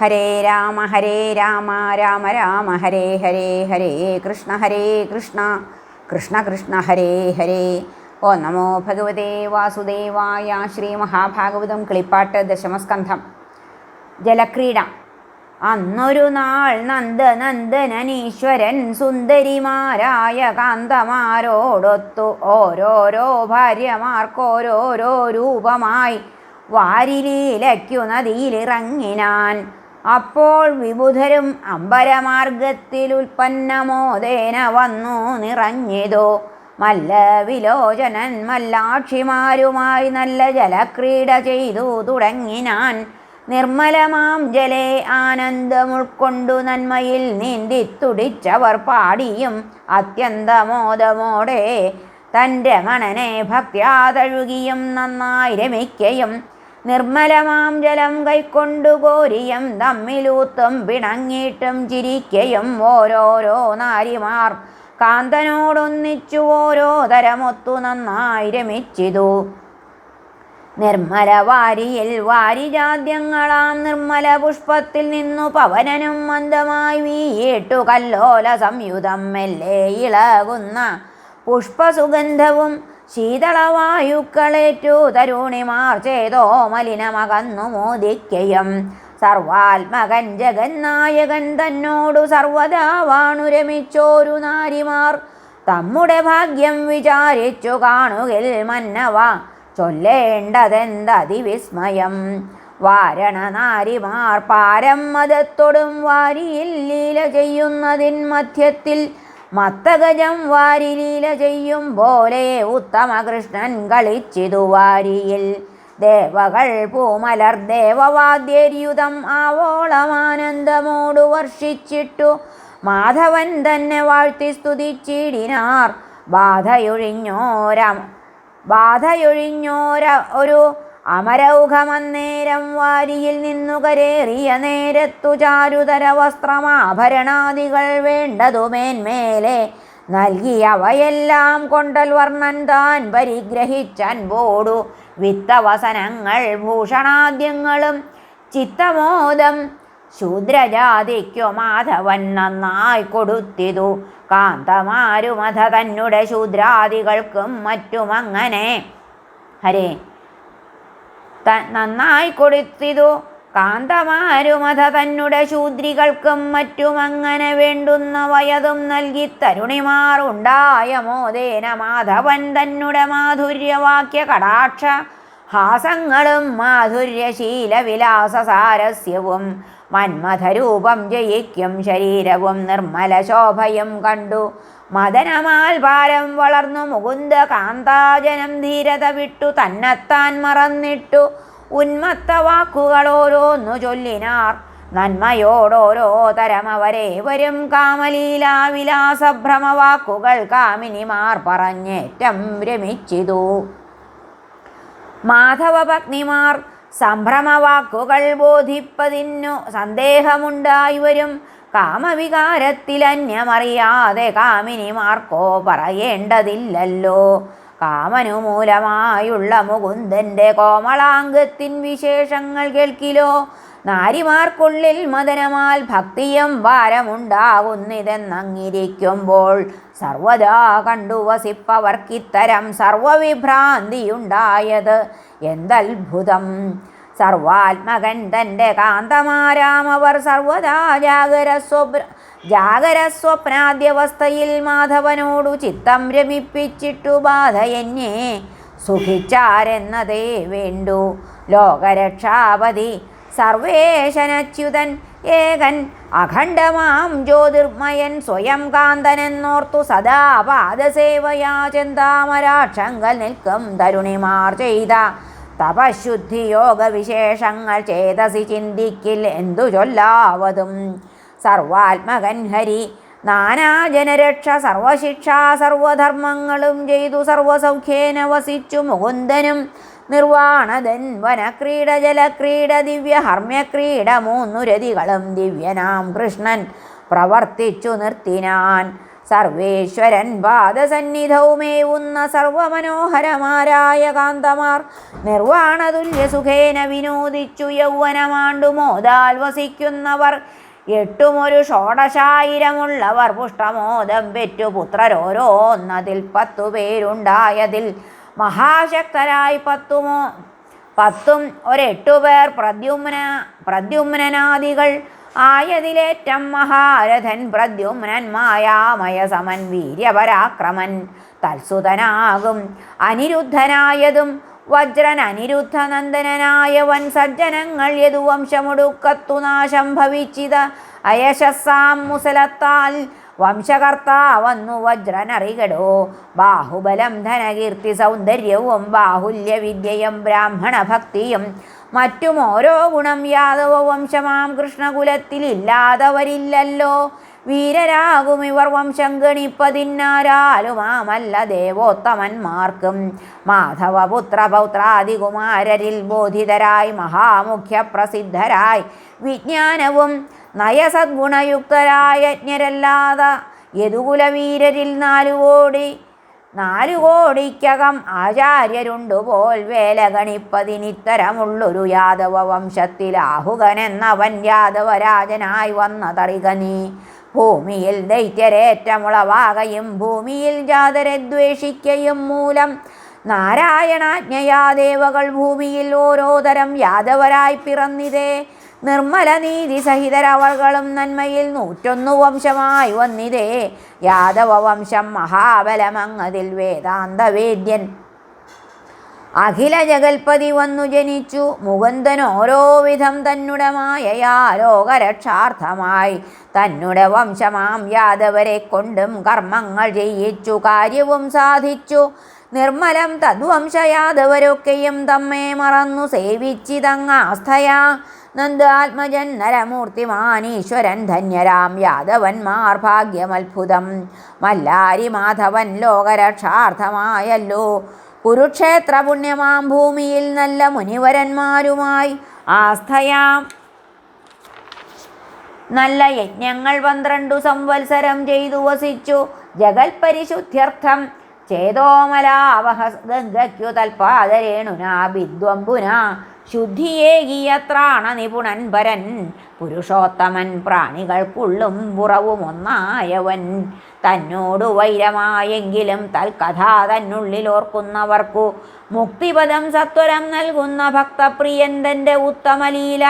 ഹരേ രാമ ഹരേ രാമ രാമ രാമ ഹരേ ഹരേ ഹരേ കൃഷ്ണ ഹരേ കൃഷ്ണ കൃഷ്ണ കൃഷ്ണ ഹരേ ഹരേ. ഓ നമോ ഭഗവതേ വാസുദേവായ ശ്രീ മഹാഭാഗവതം കിളിപ്പാട്ട് ദശമസ്കന്ധം. ജലക്രീഡ. അന്നൊരു നാൾ നന്ദനന്ദനനീശ്വരൻ സുന്ദരിമാരായ കാന്തമാരോടൊത്തു ഓരോരോ ഭാര്യമാർക്കോരോരോ രൂപമായി വാരിലീലയ്ക്കു നദിയിലിറങ്ങിനാൻ അപ്പോൾ വിബുധരും അമ്പരമാർഗത്തിൽ ഉൽപ്പന്നമോദേന വന്നു നിറഞ്ഞിതോ. മല്ല വിലോചനൻ മല്ലാക്ഷിമാരുമായി നല്ല ജലക്രീഡ ചെയ്തു തുടങ്ങിനാൻ. നിർമ്മലമാം ജലേ ആനന്ദമുൾക്കൊണ്ടു നന്മയിൽ നീന്തി തുടിച്ചവർ പാടിയും അത്യന്തമോദമോടെ തന്റെ മണനെ ഭക്യാതഴുകിയും നന്നായി രമിക്കയും നിർമ്മലമാം ജലം കൈക്കൊണ്ടു കോരിയും തമ്മിലൂത്തും പിണങ്ങിയിട്ടും ചിരിക്കയും ഓരോരോ നാരിമാർ കാന്തനോടൊന്നിച്ചു ഓരോ തരമൊത്തു നന്നായി രമിച്ചിതു. നിർമ്മല വാരിയിൽ വാരിജാദ്യങ്ങളാം നിർമ്മല പുഷ്പത്തിൽ നിന്നു പവനനും മന്ദമായി വീയിട്ടു കല്ലോല സംയുതം മെല്ലേ ഇളകുന്ന പുഷ്പസുഗന്ധവും ശീതളവായുക്കളേറ്റു തരുണിമാർ ചെയ്തോ മലിനമകന്നു മോദിക്കയും. സർവാത്മകൻ ജഗന്നായകൻ തന്നോടു സർവദാ വാണു രമിച്ചോരു നാരിമാർ. തമ്മുടെ ഭാഗ്യം വിചാരിച്ചു കാണുകിൽ മന്നവ. ചൊല്ലേണ്ടതെന്തതിവിസ്മയം. വാരണ നാരിമാർ പാരം മതത്തൊടും വാരിയിൽ ലീല ചെയ്യുന്നതിൻ മധ്യത്തിൽ മത്തഗജം വാരിലീല ചെയ്യും പോലെ ഉത്തമകൃഷ്ണൻ കളിച്ചിതു വാരിയിൽ. ദേവകൾ പൂമലർ ദേവവാദ്യര്യുതം ആവോളമാനന്ദമോടു വർഷിച്ചിട്ടു. മാധവൻ തന്നെ വാഴ്ത്തി സ്തുതിച്ചിടിനാർ. ബാധയൊഴിഞ്ഞോര ബാധയൊഴിഞ്ഞോര ഒരു അമരൗഘമന്നേരം വാരിയിൽ നിന്നു കരേറിയ നേരത്തു ചാരുതര വസ്ത്രമാഭരണാദികൾ വേണ്ടതു മേന്മേലെ. നൽകിയവയെല്ലാം കൊണ്ടൽ വർണൻ താൻ പരിഗ്രഹിച്ചൻപോടു വിത്തവസനങ്ങൾ ഭൂഷണാദ്യങ്ങളും ചിത്തമോദം ശൂദ്രജാതിക്കു മാധവൻ നന്നായി കൊടുത്തിതു. കാന്തമാരുമഥ തന്നുടെ ശൂദ്രാദികൾക്കും മറ്റുമങ്ങനെ. ഹരേ. നന്നായി കൊടുത്തിതു. കാന്തമാരുമത തന്നുടെ ശൂദ്രികൾക്കും മറ്റും അങ്ങനെ വേണ്ടുന്ന വയതും നൽകി തരുണിമാർ ഉണ്ടായ മോദേന മാധവൻ തന്നുടെ മാധുര്യവാക്യ കടാക്ഷ. ഹാസങ്ങളും മാധുര്യശീല വിലാസ സാരസ്യവും മന്മഥരൂപം ജയിക്കും ശരീരവും നിർമ്മല ശോഭയും കണ്ടു. മദനമാൽ ഭാരം വളർന്നു മുകുന്ദ കാന്താജനം ധീരത വിട്ടു. തന്നെത്താൻ മറന്നിട്ടു. ഉന്മത്ത വാക്കുകൾ ഓരോന്നു ചൊല്ലിനാർ. നന്മയോടോരോ തരം അവരെ വരും കാമലീലാ വിലാസഭ്രമ വാക്കുകൾ കാമിനിമാർ പറഞ്ഞേറ്റം രമിച്ചിതു. മാധവപത്നിമാർ സംഭ്രമവാക്കുകൾ ബോധിപ്പതിന്നു സന്ദേഹമുണ്ടായി വരും കാമവികാരത്തിൽ അന്യമറിയാതെ കാമിനിമാർക്കോ പറയേണ്ടതില്ലല്ലോ. കാമനു മൂലമായുള്ള മുകുന്ദന്റെ കോമളാംഗത്തിൻ വിശേഷങ്ങൾ കേൾക്കിലോ. നാരിമാർക്കുള്ളിൽ മദനമാൽ ഭക്തിയും ഭാരമുണ്ടാകുന്നിതെന്നങ്ങിരിക്കുമ്പോൾ സർവദാ കണ്ടു വസിപ്പവർക്കിത്തരം സർവവിഭ്രാന്തിയുണ്ടായത്. എന്തത്ഭുതം! സർവാത്മകൻ തന്റെ കാന്തമാരാമവർ സർവദാ ജാഗര സ്വപ്ന ജാഗര സ്വപ്നാദ്യവസ്ഥയിൽ മാധവനോടു ചിത്തം രമിപ്പിച്ചിട്ടു ബാധ എന്നെ സുഖിച്ചാരെന്നതേ വേണ്ടു. ലോകരക്ഷാപതി സർവേശനച്യുതൻ ഏകൻ അഖണ്ഡമാം ജ്യോതിർമയൻ സ്വയം കാന്തനെന്നോർത്തു സദാ പാദസേവയാ നിൽക്കും തരുണിമാർ ചെയ്ത തപശുദ്ധി യോഗ വിശേഷങ്ങൾ ചേതസി ചിന്തിക്കിൽ എന്തു ചൊല്ലാവതും? സർവാത്മകൻ ഹരി നാനാജനരക്ഷ സർവശിക്ഷാ സർവധർമ്മങ്ങളും ചെയ്തു സർവസൗഖ്യേന വസിച്ചു മുകുന്ദനും നിർവാണതൻ വനക്രീഡ ജലക്രീഡ ദിവ്യ ഹർമ്മ്യക്രീഡ മൂന്നു രതികളും ദിവ്യനാം കൃഷ്ണൻ പ്രവർത്തിച്ചു നിർത്തിനാൻ. സർവേശ്വരൻ പാദസന്നിധവുമേവുന്ന സർവമനോഹരമാരായ കാന്തമാർ നിർവാണതുല്യ സുഖേന വിനോദിച്ചു യൗവനമാണ്ടു മോദാൽ വസിക്കുന്നവർ. എട്ടുമൊരു ഷോഡശായിരമുള്ളവർ പുഷ്ടമോദം പെറ്റു പുത്രരോരോന്നതിൽ പത്തു പേരുണ്ടായതിൽ മഹാശക്തരായി പത്തുമോ പത്തും ഒരെട്ടു പേർ പ്രദ്യുമ്ന പ്രദ്യുമ്നാദികൾ ആയതിലേറ്റം മഹാരഥൻ പ്രദ്യുമ്നൻ മായാമയ സമൻ വീര്യപരാക്രമൻ തത്സുതനാകും. അനിരുദ്ധനായതും വജ്രൻ അനിരുദ്ധ നന്ദനായവൻ സജ്ജനങ്ങൾ യദുവംശമൊടുക്കത്തു നാശം ഭവിച്ചിത അയശസ്സാം മുസലത്താൽ വംശകർത്താവന്നു വജ്രനറികടോ. ബാഹുബലം ധനകീർത്തി സൗന്ദര്യവും ബാഹുല്യവിദ്യയും ബ്രാഹ്മണ ഭക്തിയും മറ്റും ഓരോ ഗുണം യാദവ വംശമാം കൃഷ്ണകുലത്തിലില്ലാതവരില്ലല്ലോ വീരരാകും ഇവർ വംശം ഗണിപ്പതിന്നാരാലുമാമല്ല ദേവോത്തമന്മാർക്കും. മാധവപുത്ര പൗത്രാദികുമാരരിൽ ബോധിതരായി മഹാമുഖ്യ പ്രസിദ്ധരായി വിജ്ഞാനവും നയസദ്ഗുണയുക്തരായ യജ്ഞരല്ലാതെ യദുകുലവീരരിൽ നാലുകോടി നാലു കോടിക്കകം ആചാര്യരുണ്ടു പോൽ വേല ഗണിപ്പതിനിത്തരമുള്ളൊരു യാദവ വംശത്തിലാഹുകനെന്നവൻ യാദവരാജനായി വന്ന തറികനി ഭൂമിയിൽ ദൈത്യരേറ്റമുളവാകയും ഭൂമിയിൽ ജാതരെ ദ്വേഷിക്കയും മൂലം നാരായണാജ്ഞയാ ദേവകൾ ഭൂമിയിൽ ഓരോ തരം യാദവരായി പിറന്നിതേ. നിർമ്മല നീതി സഹിതരവർകളും നന്മയിൽ നൂറ്റൊന്നു വംശമായി വന്നിതേ. യാദവ വംശം മഹാബലമങ്ങതിൽ വേദാന്തവേദ്യൻ. അഖില ജഗൽപതി വന്നു ജനിച്ചു. മുകുന്ദൻ ഓരോ വിധം തന്നുടെ മായയാ ലോകരക്ഷാർത്ഥമായി. തന്നുടെ വംശമാം യാദവരെ കൊണ്ടും കർമ്മങ്ങൾ ചെയ്യിച്ചു കാര്യവും സാധിച്ചു. നിർമ്മലം തദ്വംശ യാദവരൊക്കെയും തമ്മെ മറന്നു സേവിച്ചിതങ്ങാസ്ഥയാ നന്ദാത്മജൻ നരമൂർത്തിമാനീശ്വരൻ ധന്യരാം യാദവന്മാർ ഭാഗ്യമത്ഭുതം. മല്ലാരി മാധവൻ ലോകരക്ഷാർത്ഥമായല്ലോ. കുരുക്ഷേത്ര പുണ്യമാം ഭൂമിയിൽ നല്ല മുനിവരന്മാരുമായി ആസ്ഥയാം. നല്ല യജ്ഞങ്ങൾ പന്ത്രണ്ടു സംവത്സരം ചെയ്തു വസിച്ചു. ജഗൽ പരിശുദ്ധ്യർത്ഥം ചേതോമലാവഹ വിദ്വംബുന. ശുദ്ധിയേകിയത്രാണ നിപുണൻ ഭരൻ പുരുഷോത്തമൻ പ്രാണികൾക്കുള്ളും പുറവുമൊന്നായവൻ തന്നോടു വൈരമായെങ്കിലും തൽക്കഥ തന്നുള്ളിൽ ഓർക്കുന്നവർക്കു മുക്തിപദം സത്വരം നൽകുന്ന ഭക്തപ്രിയൻ തന്റെ ഉത്തമലീല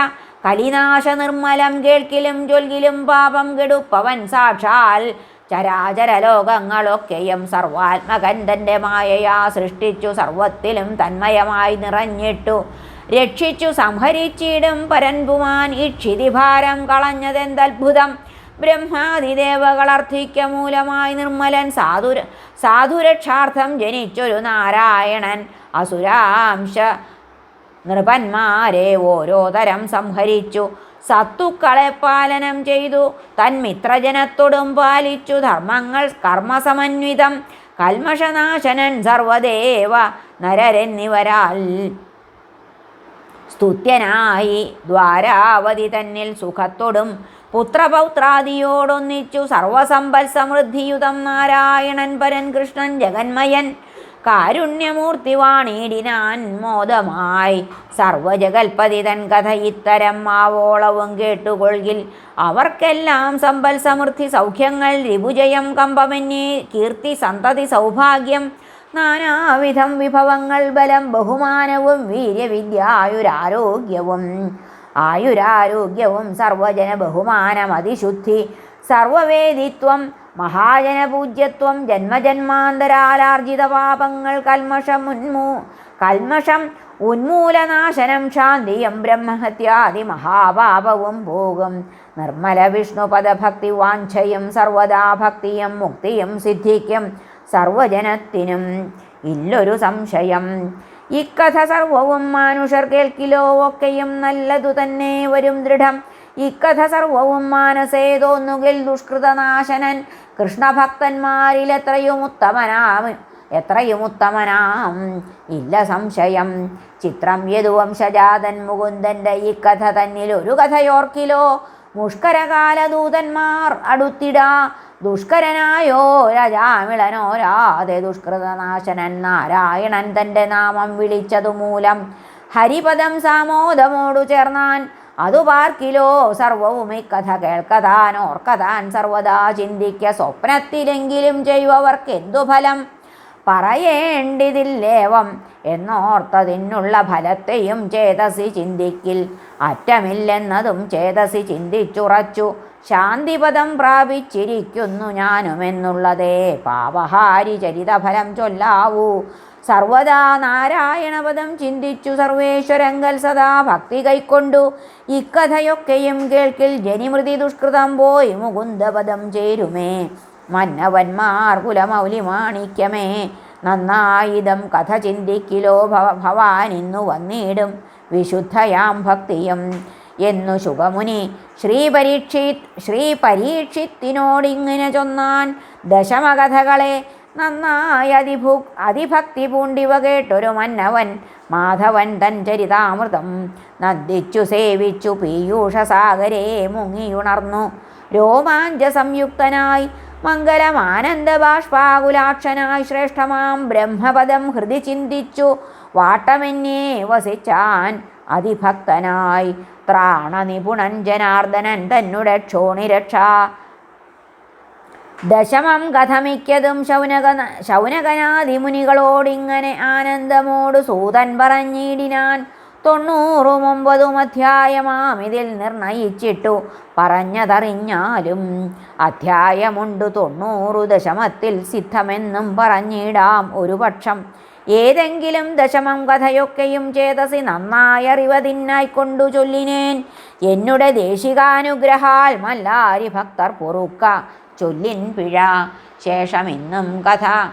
കലിനാശ നിർമ്മലം കേൾക്കിലും ചൊൽകിലും പാപം കെടുപ്പവൻ സാക്ഷാൽ ചരാചര ലോകങ്ങളൊക്കെയും സർവാത്മകൻ തന്റെ മായയാ സൃഷ്ടിച്ചു സർവത്തിലും തന്മയമായി നിറഞ്ഞിട്ടു. രക്ഷിച്ചു സംഹരിച്ചിടും പരൻപുമാൻ ഇക്ഷിതിഭാരം കളഞ്ഞതെന്തത്ഭുതം? ബ്രഹ്മാതിദേവകളർത്ഥിക്ക മൂലമായി നിർമ്മലൻ സാധുര സാധുരക്ഷാർത്ഥം ജനിച്ചൊരു നാരായണൻ. അസുരാംശ നൃപന്മാരെ ഓരോ തരം സംഹരിച്ചു. സത്തുക്കളെ പാലനം ചെയ്തു. തന്മിത്രജനത്തോടും പാലിച്ചു. ധർമ്മങ്ങൾ കർമ്മസമന്വിതം. കൽമഷനാശനൻ സർവദേവ നരരെന്നിവരാൽ. സ്തുത്യനായി ദ്വാരാവതി തന്നിൽ സുഖത്തോടും. പുത്രപൗത്രാദിയോടൊന്നിച്ചു സർവസമ്പൽ സമൃദ്ധിയുതം നാരായണൻ പരൻ കൃഷ്ണൻ ജഗന്മയൻ. കാരുണ്യമൂർത്തി വാണിടിനാൻ മോദമായി. സർവജഗൽപതി തൻ കഥ ഇത്തരം ആവോളവും കേട്ടുകൊള്ളിൽ അവർക്കെല്ലാം സമ്പൽ സമൃദ്ധി സൗഖ്യങ്ങൾ രിപുജയം കമ്പമന്യേ കീർത്തി സന്തതി സൗഭാഗ്യം നാനാവിധം വിഭവങ്ങൾ ബലം ബഹുമാനവും വീര്യവിദ്യായുരാരോഗ്യവും ആയുരാരോഗ്യവും സർവജന ബഹുമാനം അതിശുദ്ധി സർവവേദിത്വം മഹാജനപൂജ്യത്വം ജന്മജന്മാന്തരാലാർജിത പാപങ്ങൾ കൽമഷം ഉന്മൂ കൽമഷം ഉന്മൂലനാശനം ശാന്തിയം ബ്രഹ്മഹത്യാദി മഹാപാപവും പോകും നിർമ്മല വിഷ്ണുപദഭക്തി വാഞ്ഛയും സർവദാ ഭക്തിയും മുക്തിയും സിദ്ധിക്കും സർവജനത്തിനും. ഇല്ലൊരു സംശയം ഇക്കഥ സർവവും മാനുഷർ കേൾക്കിലോ ഒക്കെയും നല്ലതു തന്നെ വരും ദൃഢം. ഇക്കഥ സർവവും മാനസേ തോന്നുകിൽ ദുഷ്കൃതനാശനൻ കൃഷ്ണഭക്തന്മാരിൽ എത്രയും ഉത്തമനാം എത്രയും ഉത്തമനാം ഇല്ല സംശയം. ചിത്രം യദുവംശജാതൻ മുകുന്ദന്റെ ഈ കഥ തന്നിൽ ഒരു കഥയോർക്കിലോ? മുഷ്കരകാലദൂതന്മാർ അടുത്തിടാ. ദുഷ്കരനായോ? രജാമിളനോ രാതെ ദുഷ്കൃതനാശനൻ നാരായണൻ തന്റെ നാമം വിളിച്ചതുമൂലം ഹരിപദം സാമോദമോടു ചേർന്നാൻ അതു പാർക്കിലോ സർവവും ഇക്കഥ കേൾക്കതാൻ ഓർക്കതാൻ സർവദാ ചിന്തിക്ക. സ്വപ്നത്തിലെങ്കിലും ചെയ്യുവവർക്കെന്തു ഫലം? പറയേണ്ടിതില്ലേവം എന്നോർത്തതിനുള്ള ഫലത്തെയും ചേതസി ചിന്തിക്കിൽ. അറ്റമില്ലെന്നതും ചേതസി ചിന്തിച്ചുറച്ചു. ശാന്തിപദം പ്രാപിച്ചിരിക്കുന്നു ഞാനുമെന്നുള്ളതേ പാപഹാരി ചരിതഫലം ചൊല്ലാവൂ. സർവദാ നാരായണപദം ചിന്തിച്ചു സർവേശ്വരങ്കൽ സദാ ഭക്തി കൈക്കൊണ്ടു. ഇക്കഥയൊക്കെയും കേൾക്കിൽ ജനിമൃതി ദുഷ്കൃതം പോയി മുകുന്ദപദം ചേരുമേ. മന്നവന്മാർ കുലമൗലി മാണിക്യമേ. നന്നായിതം കഥ ചിന്തിക്കിലോ ഭവ ഭവാനിന്നു വന്നിടും വിശുദ്ധയാം ഭക്തിയും എന്നു ശുഭമുനി. ശ്രീപരീക്ഷി ശ്രീപരീക്ഷിത്തിനോടിങ്ങനെ ശ്രീ ചൊന്നാൻ ദശമകഥകളെ നന്നായി അതിഭു അതിഭക്തി പൂണ്ടിവ കേട്ടൊരു മന്നവൻ. മാധവൻ തൻ ചരിതാമൃതം നന്ദിച്ചു സേവിച്ചു. പീയൂഷസാഗരേ മുങ്ങിയുണർന്നു. രോമാഞ്ച സംയുക്തനായി മംഗലമാനന്ദ ബാഷ്പാകുലാക്ഷനായി ശ്രേഷ്ഠമാം ബ്രഹ്മപദം ഹൃദി ചിന്തിച്ചു. വാട്ടമെന്നേ വസിച്ചാൻ അതിഭക്തനായി. ത്രാണനിപുണൻ ജനാർദ്ദനൻ തന്നുടെ ക്ഷോണിരക്ഷ ദശമം കഥമിക്കതും ശൗനക ശൗനകനാദിമുനികളോടിങ്ങനെ ആനന്ദമോട് സൂതൻ പറഞ്ഞിടിനാൻ. തൊണ്ണൂറും ഒമ്പതും അധ്യായമാം ഇതിൽ നിർണയിച്ചിട്ടു പറഞ്ഞതറിഞ്ഞാലും അധ്യായമുണ്ട് തൊണ്ണൂറു ദശമത്തിൽ സിദ്ധമെന്നും പറഞ്ഞിടാം ഒരു പക്ഷം ഏതെങ്കിലും ദശമം കഥയൊക്കെയും ചേതസി നന്നായി കൊണ്ടു ചൊല്ലിനേൻ. എന്നുടെ ദേശികാനുഗ്രഹാൽ മല്ലാരി ഭക്തർ പൊറുക്ക. ചൊല്ലിൻ പിഴ ശേഷമെന്നും കഥ.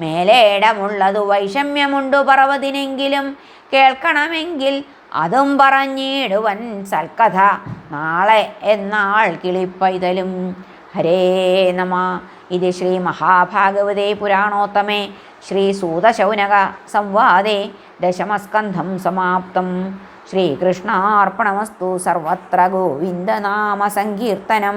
മേലേടമുള്ളതു വൈഷമ്യമുണ്ടു പറവതിനെങ്കിലും കേൾക്കണമെങ്കിൽ അതും പറഞ്ഞിടുവൻ സൽക്കഥ. നാളെ എന്നാൾ കിളിപ്പൈതലും. ഹരേ നമ. ഇത് ശ്രീ മഹാഭാഗവതേ പുരാണോത്തമേ. ശ്രീ സൂതശൗനക സംവാദേ. ദശമസ്കന്ധം സമാപ്തം. ശ്രീകൃഷ്ണാർപ്പണമസ്തു സർവത്ര ഗോവിന്ദനാമ സങ്കീർത്തനം